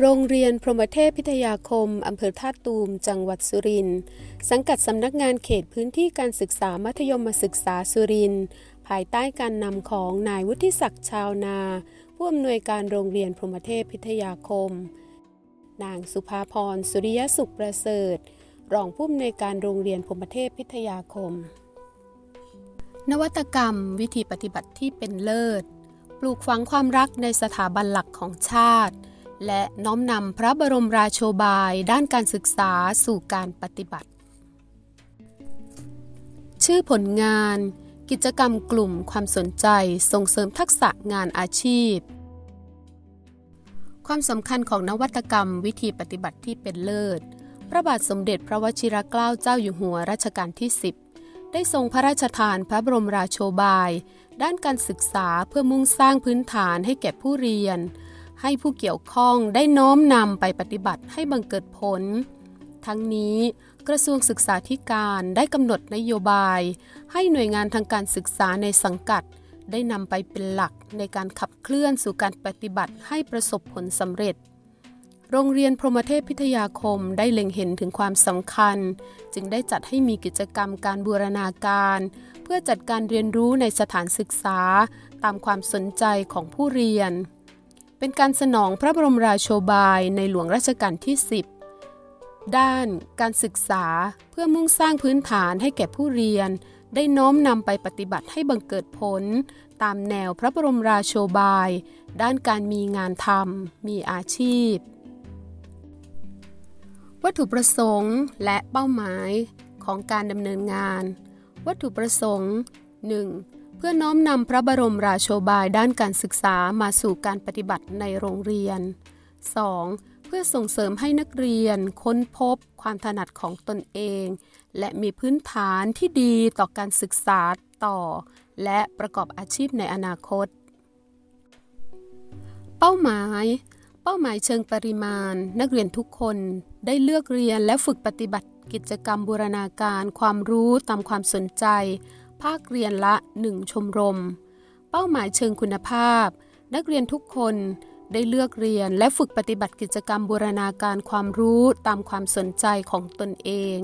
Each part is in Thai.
โรงเรียนพรหมเทพพิทยาคม อำเภอท่าตูม จังหวัดสุรินทร์ สังกัดสำนักงานเขตพื้นที่การศึกษามัธยมศึกษาสุรินทร์ ภายใต้การนำของนายวุฒิศักดิ์ชาวนา ผู้อำนวยการโรงเรียนพรหมเทพพิทยาคม นางสุภาพร สุริยสุขประเสริฐ รองผู้อำนวยการโรงเรียนพรหมเทพพิทยาคม นวัตกรรม วิธีปฏิบัติที่เป็นเลิศ ปลูกฝังความรักในสถาบันหลักของชาติ และน้อมนำพระบรมราโชบายด้านการศึกษาสู่การปฏิบัติ ชื่อผลงาน กิจกรรมกลุ่มความสนใจส่งเสริมทักษะงานอาชีพ ความสำคัญของนวัตกรรมวิธีปฏิบัติที่เป็นเลิศ พระบาทสมเด็จพระวชิรเกล้าเจ้าอยู่หัวรัชกาลที่ 10 ได้ทรงพระราชทานพระบรมราโชบาย ด้านการศึกษาเพื่อมุ่งสร้างพื้นฐานให้แก่ผู้เรียน ให้ผู้เกี่ยวข้องได้น้อมนำไปปฏิบัติให้บังเกิดผล ทั้งนี้กระทรวงศึกษาธิการได้กำหนดนโยบาย ให้หน่วยงานทางการศึกษาในสังกัด ได้นำไปเป็นหลักในการขับเคลื่อนสู่การปฏิบัติให้ประสบผลสำเร็จ โรงเรียนพรหมเทพพิทยาคมได้เล็งเห็นถึงความสำคัญ จึงได้จัดให้มีกิจกรรมการบูรณาการ เพื่อจัดการเรียนรู้ในสถานศึกษา ตามความสนใจของผู้เรียน เป็นการสนองพระบรมราโชบายในหลวงรัชกาลที่ 10 ด้านการศึกษาเพื่อมุ่งสร้างพื้นฐานให้แก่ผู้เรียน ได้น้อมนำไปปฏิบัติให้บังเกิดผล ตามแนวพระบรมราโชบาย ด้านการมีงานทำมีอาชีพ วัตถุประสงค์และเป้าหมายของการดำเนินงาน วัตถุประสงค์ 1. เพื่อน้อมนำพระบรมราโชบายด้านการศึกษามาสู่การปฏิบัติในโรงเรียน 2. เพื่อส่งเสริมให้นักเรียน ค้นพบความถนัดของตนเอง และมีพื้นฐานที่ดีต่อการศึกษาต่อ และประกอบอาชีพในอนาคต เป้าหมาย เป้าหมายเชิงปริมาณ นักเรียนทุกคนได้เลือกเรียนและฝึกปฏิบัติกิจกรรมบูรณาการความรู้ตามความสนใจ ภาคเรียนละ 1 ชมรม เป้าหมายเชิงคุณภาพ นักเรียนทุกคนได้เลือกเรียนและฝึกปฏิบัติกิจกรรมบูรณาการความรู้ตามความสนใจของตนเอง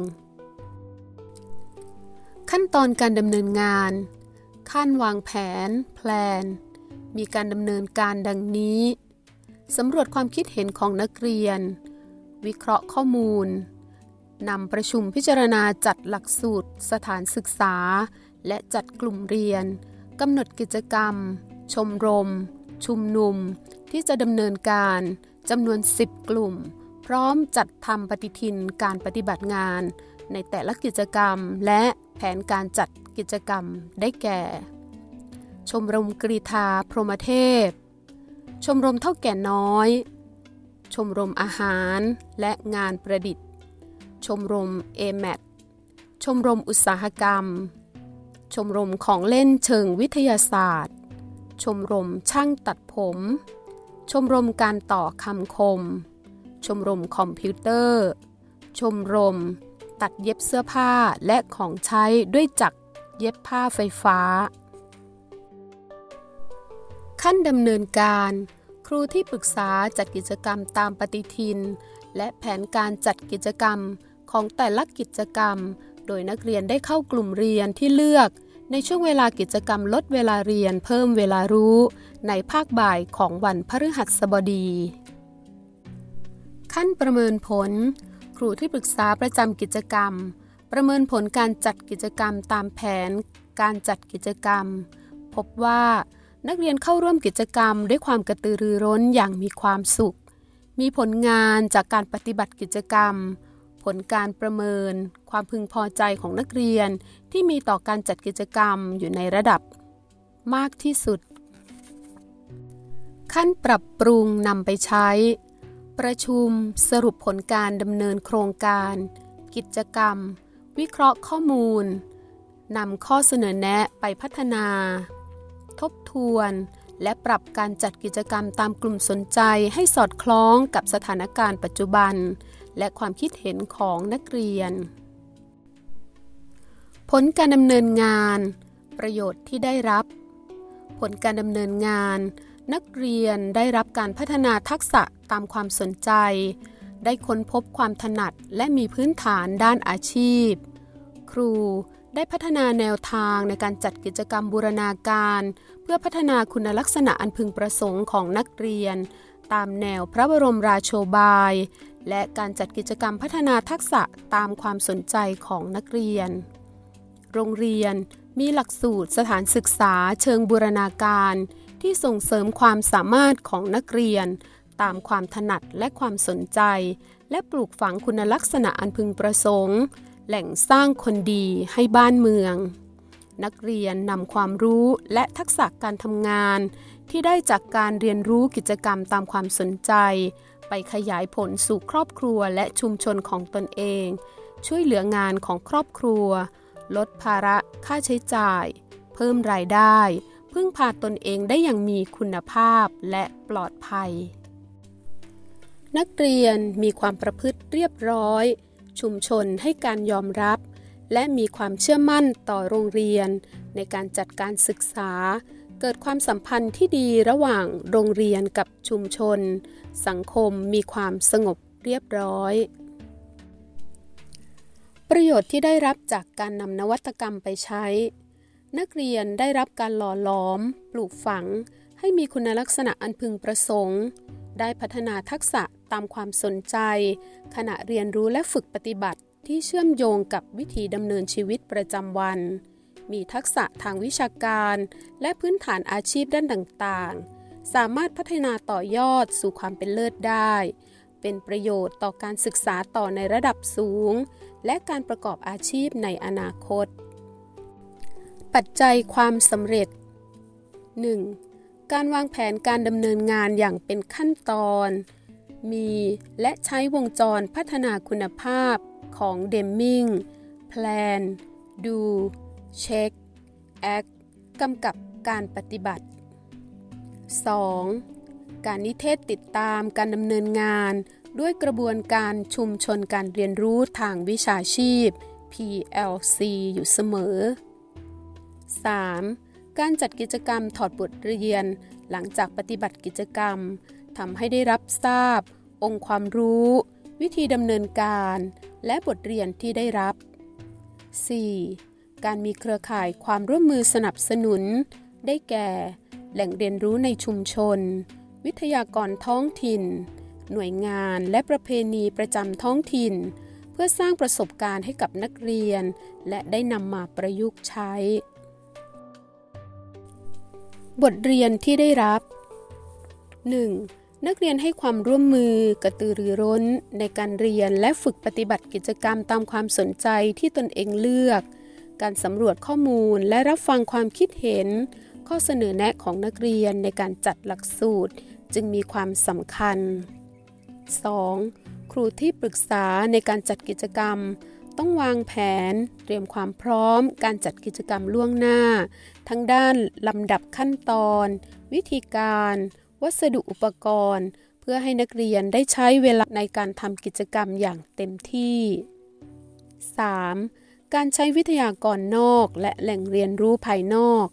ขั้นตอนการดำเนินงาน ขั้นวางแผน แพลน มีการดำเนินการดังนี้สำรวจความคิดเห็นของนักเรียน วิเคราะห์ข้อมูลนำประชุมพิจารณาจัดหลักสูตร สถานศึกษา และจัดกลุ่มเรียนกำหนดกิจกรรม ชมรม ชุมนุม ที่จะดำเนินการจำนวน 10 กลุ่ม พร้อมจัดทำปฏิทินการปฏิบัติงาน ในแต่ละกิจกรรมและแผนการจัดกิจกรรมได้แก่ ชมรมกรีธาพรหมเทพ ชมรมเท่าแก่น้อย ชมรมอาหารและงานประดิษฐ์ ชมรม a m a t ชมรมอุตสาหกรรม ชมรมของเล่นเชิงวิทยาศาสตร์ ชมรมช่างตัดผม ชมรมการต่อคำคม ชมรมคอมพิวเตอร์ ชมรม ตัดเย็บเสื้อผ้าและของใช้ด้วยจักรเย็บผ้าไฟฟ้า ขั้นดำเนินการ ครูที่ปรึกษาจัดกิจกรรมตามปฏิทิน และแผนการจัดกิจกรรมของแต่ละกิจกรรม โดยนักเรียนได้เข้ากลุ่มเรียนที่เลือก ในช่วงเวลากิจกรรมลดเวลาเรียนเพิ่มเวลารู้ ในภาคบ่ายของวันพฤหัสบดี ขั้นประเมินผล ครูที่ปรึกษาประจำกิจกรรม ประเมินผลการจัดกิจกรรมตามแผน การจัดกิจกรรม พบว่านักเรียนเข้าร่วมกิจกรรมด้วยความกระตือรือร้นอย่างมีความสุข มีผลงานจากการปฏิบัติกิจกรรม ลการประเมิน ความพึงพอใจของนักเรียน ที่มีต่อการจัดกิจกรรมอยู่ในระดับ มากที่สุด ขั้นปรับปรุงนำไปใช้ ประชุมสรุปผลการดำเนินโครงการ กิจกรรม วิเคราะห์ข้อมูลนำข้อเสนอแนะไปพัฒนา ทบทวน และปรับการจัดกิจกรรมตามกลุ่มสนใจให้สอดคล้องกับสถานการณ์ปัจจุบัน และความคิดเห็นของนักเรียน ผลการดำเนินงาน ประโยชน์ที่ได้รับ ผลการดำเนินงาน นักเรียนได้รับการพัฒนาทักษะตามความสนใจ ได้ค้นพบความถนัดและมีพื้นฐานด้านอาชีพ ครูได้พัฒนาแนวทางในการจัดกิจกรรมบูรณาการ เพื่อพัฒนาคุณลักษณะอันพึงประสงค์ของนักเรียน ตามแนวพระบรมราโชบาย และการจัดกิจกรรมพัฒนาทักษะตามความสนใจของนักเรียน โรงเรียนมีหลักสูตรสถานศึกษาเชิงบูรณาการ ที่ส่งเสริมความสามารถของนักเรียน ตามความถนัดและความสนใจ และปลูกฝังคุณลักษณะอันพึงประสงค์ แหล่งสร้างคนดีให้บ้านเมือง นักเรียนนำความรู้และทักษะการทำงาน ที่ได้จากการเรียนรู้กิจกรรมตามความสนใจ ไปขยายผลสู่ครอบครัวและชุมชนของตนเอง ช่วยเหลืองานของครอบครัว ลดภาระค่าใช้จ่าย เพิ่มรายได้ พึ่งพาตนเองได้อย่างมีคุณภาพและปลอดภัย นักเรียนมีความประพฤติเรียบร้อย ชุมชนให้การยอมรับ และมีความเชื่อมั่นต่อโรงเรียน ในการจัดการศึกษา เกิดความสัมพันธ์ที่ดีระหว่างโรงเรียนกับชุมชน สังคมมีความสงบเรียบร้อย ประโยชน์ที่ได้รับจากการนำนวัตกรรมไปใช้ นักเรียนได้รับการหล่อหลอม ปลูกฝัง ให้มีคุณลักษณะอันพึงประสงค์ ได้พัฒนาทักษะตามความสนใจ ขณะเรียนรู้และฝึกปฏิบัติที่เชื่อมโยงกับวิธีดำเนินชีวิตประจำวัน มีทักษะทางวิชาการ และพื้นฐานอาชีพด้านต่างๆ สามารถพัฒนาต่อยอดสู่ความเป็นเลิศได้ เป็นประโยชน์ต่อการศึกษาต่อในระดับสูง และการประกอบอาชีพในอนาคต ปัจจัยความสำเร็จ 1. การวางแผนการดำเนินงานอย่างเป็นขั้นตอน มีและใช้วงจรพัฒนาคุณภาพของเดมมิง Plan Do Check Act กำกับการปฏิบัติ 2. การนิเทศติดตามการดำเนินงาน ด้วยกระบวนการชุมชนการเรียนรู้ทางวิชาชีพ PLC อยู่เสมอ 3. การจัดกิจกรรมถอดบทเรียน หลังจากปฏิบัติกิจกรรมทำให้ได้รับทราบ องค์ความรู้ วิธีดำเนินการ และบทเรียนที่ได้รับ 4. การมีเครือข่ายความร่วมมือสนับสนุน ได้แก่ แหล่งเรียนรู้ในชุมชน วิทยากรท้องถิ่น หน่วยงานและประเพณีประจำท้องถิ่น เพื่อสร้างประสบการณ์ให้กับนักเรียน และได้นำมาประยุกต์ใช้ บทเรียนที่ได้รับ 1. นักเรียนให้ความร่วมมือกระตือรือร้น ในการเรียนและฝึกปฏิบัติกิจกรรมตามความสนใจที่ตนเองเลือก การสำรวจข้อมูลและรับฟังความคิดเห็น ข้อเสนอแนะของนักเรียนในการจัดหลักสูตรจึงมีความสำคัญ 2. ครูที่ปรึกษาในการจัดกิจกรรม ต้องวางแผน เตรียมความพร้อม การจัดกิจกรรมล่วงหน้า ทั้งด้านลำดับขั้นตอน วิธีการ วัสดุอุปกรณ์ เพื่อให้นักเรียนได้ใช้เวลาในการทำกิจกรรมอย่างเต็มที่ 3. การใช้วิทยากรนอกและแหล่งเรียนรู้ภายนอก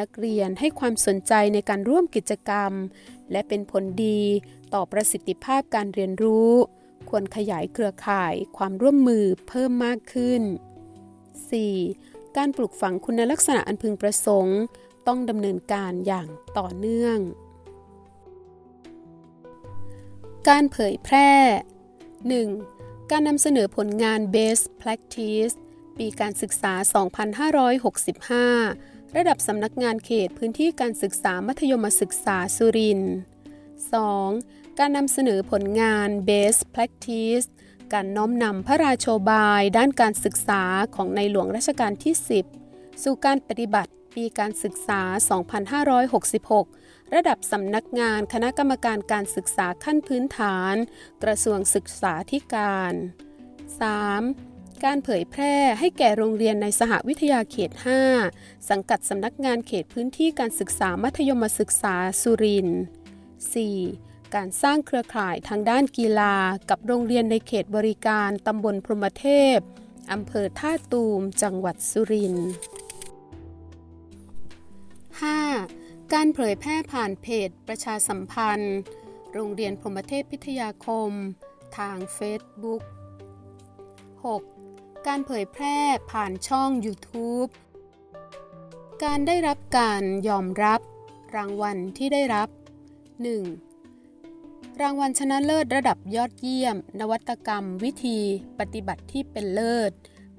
นักเรียนให้ความสนใจในการร่วมกิจกรรม และเป็นผลดีต่อประสิทธิภาพการเรียนรู้ ควรขยายเครือข่ายความร่วมมือเพิ่มมากขึ้น 4. การปลูกฝังคุณลักษณะอันพึงประสงค์ ต้องดำเนินการอย่างต่อเนื่อง การเผยแพร่ 1. การนำเสนอผลงาน Best Practice ปีการศึกษา 2565 ระดับสำนักงานเขตพื้นที่การศึกษามัธยมศึกษาสุรินทร์ 2. การนำเสนอผลงาน Best Practice การน้อมนำพระราโชบายด้านการศึกษาของในหลวงรัชกาลที่ 10 สู่การปฏิบัติปีการศึกษา 2566 ระดับสำนักงานคณะกรรมการการศึกษาขั้นพื้นฐาน กระทรวงศึกษาธิการ 3. การเผยแพร่ให้แก่โรงเรียนในสหวิทยาเขต 5 สังกัดสำนักงานเขตพื้นที่การศึกษามัธยมศึกษาสุรินทร์ 4. การสร้างเครือข่ายทางด้านกีฬา กับโรงเรียนในเขตบริการตำบลพรหมเทพอำเภอท่าตูม จังหวัดสุรินทร์ 5. การเผยแพร่ผ่านเพจประชาสัมพันธ์ โรงเรียนพรหมเทพพิทยาคม ทาง Facebook 6. การเผยแพร่ผ่านช่อง YouTube การได้รับการยอมรับ รางวัลที่ได้รับ 1. รางวัลชนะเลิศระดับยอดเยี่ยม นวัตกรรม วิธี ปฏิบัติที่เป็นเลิศ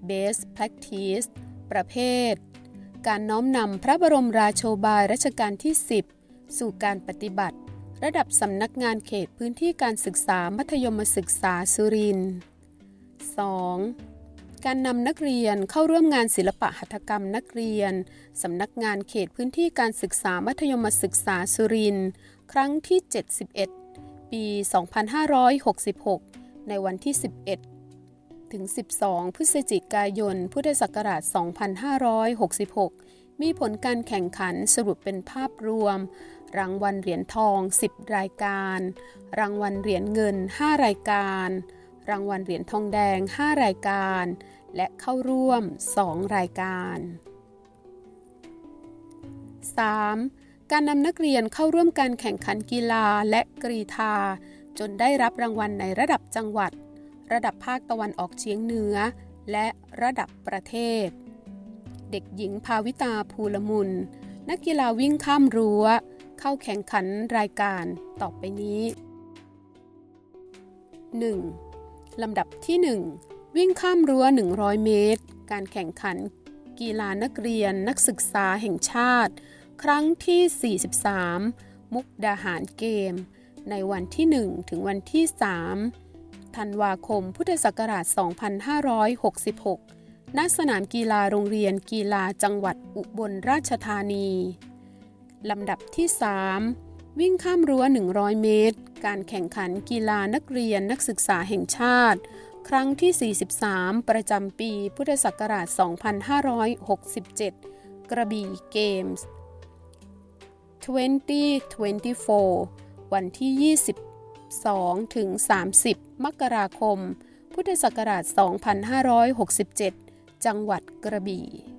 Best Practice ประเภท การน้อมนำพระบรมราโชบายรัชกาลที่ 10 สู่การปฏิบัติ ระดับสำนักงานเขตพื้นที่การศึกษามัธยมศึกษาสุรินทร์ 2. การนำนักเรียนเข้าร่วมงานศิลปะหัตถกรรมนักเรียน สำนักงานเขตพื้นที่การศึกษามัธยมศึกษาสุรินทร์ครั้งที่ 71 ปี 2566 ในวันที่ 11 ถึง 12 พฤศจิกายน พุทธศักราช 2566 มีผลการแข่งขันสรุปเป็นภาพรวม รางวัลเหรียญทอง 10 รายการ รางวัลเหรียญเงิน 5 รายการ รางวัลเหรียญทองแดง 5 รายการ และเข้าร่วม 2 รายการ 3. การนำนักเรียนเข้าร่วมการแข่งขันกีฬาและกรีธา จนได้รับรางวัลในระดับจังหวัด ระดับภาคตะวันออกเฉียงเหนือ และระดับประเทศ เด็กหญิงภาวิตาภูลมุน นักกีฬาวิ่งข้ามรั้ว เข้าแข่งขันรายการต่อไปนี้ 1. ลำดับที่ 1 วิ่งข้ามรั้ว 100 เมตร การแข่งขัน กีฬานักเรียนนักศึกษาแห่งชาติ ครั้งที่ 43 มุกดาหารเกม ในวันที่ 1 ถึงวันที่ 3 ธันวาคมพุทธศักราช 2566 ณ สนามกีฬาโรงเรียนกีฬาจังหวัดอุบลราชธานี ลำดับที่ 3 วิ่งข้ามรั้ว 100 เมตร การแข่งขันกีฬานักเรียนนักศึกษาแห่งชาติ ครั้งที่ 43 ประจำปีพุทธศักราช 2567 กระบี่เกมส์ 2024 วันที่ 22 ถึง 30 มกราคม พุทธศักราช 2567 จังหวัดกระบี่